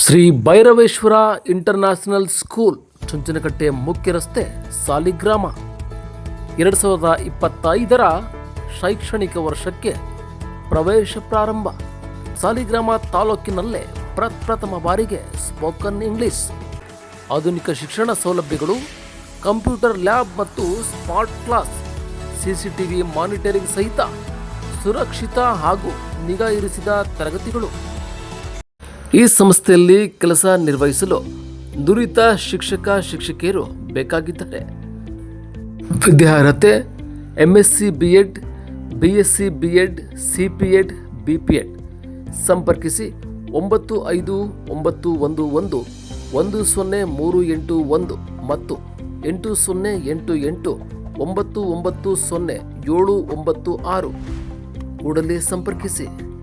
Shri Bhairaveshwara international school Chunchanakatte ಮುಖ್ಯ ರಸ್ತೆ, ಸಾಲಿಗ್ರಾಮ. ಎರಡು ಸಾವಿರದ ಇಪ್ಪತ್ತೈದರ ಶೈಕ್ಷಣಿಕ ವರ್ಷಕ್ಕೆ ಪ್ರವೇಶ ಪ್ರಾರಂಭ. ಸಾಲಿಗ್ರಾಮ ತಾಲೂಕಿನಲ್ಲೇ ಪ್ರಪ್ರಥಮ ಬಾರಿಗೆ ಸ್ಪೋಕನ್ ಇಂಗ್ಲಿಷ್. ಆಧುನಿಕ ಶಿಕ್ಷಣ ಸೌಲಭ್ಯಗಳು, ಕಂಪ್ಯೂಟರ್ ಲ್ಯಾಬ್ ಮತ್ತು ಸ್ಮಾರ್ಟ್ ಕ್ಲಾಸ್, ಸಿಸಿಟಿವಿ ಮಾನಿಟರಿಂಗ್ ಸಹಿತ ಸುರಕ್ಷಿತ ಹಾಗೂ ನಿಗಾ ಇರಿಸಿದ ತರಗತಿಗಳು. ಈ ಸಂಸ್ಥೆಯಲ್ಲಿ ಕೆಲಸ ನಿರ್ವಹಿಸಲು ನುರಿತ ಶಿಕ್ಷಕ, ಶಿಕ್ಷಕಿಯರು ಬೇಕಾಗಿದ್ದಾರೆ. ವಿದ್ಯಾರ್ಹತೆ M S C B Ed B S C B Ed C P Ed B P Ed ಸಂಪರ್ಕಿಸಿ ಒಂಬತ್ತು ಐದು ಒಂಬತ್ತು ಒಂದು ಒಂದು ಒಂದು ಸೊನ್ನೆ ಮೂರು ಎಂಟು ಒಂದು ಮತ್ತು ಎಂಟು ಸೊನ್ನೆ ಎಂಟು ಎಂಟು ಒಂಬತ್ತು ಒಂಬತ್ತು ಸೊನ್ನೆ ಏಳು ಒಂಬತ್ತು ಆರು. ಕೂಡಲೇ ಸಂಪರ್ಕಿಸಿ.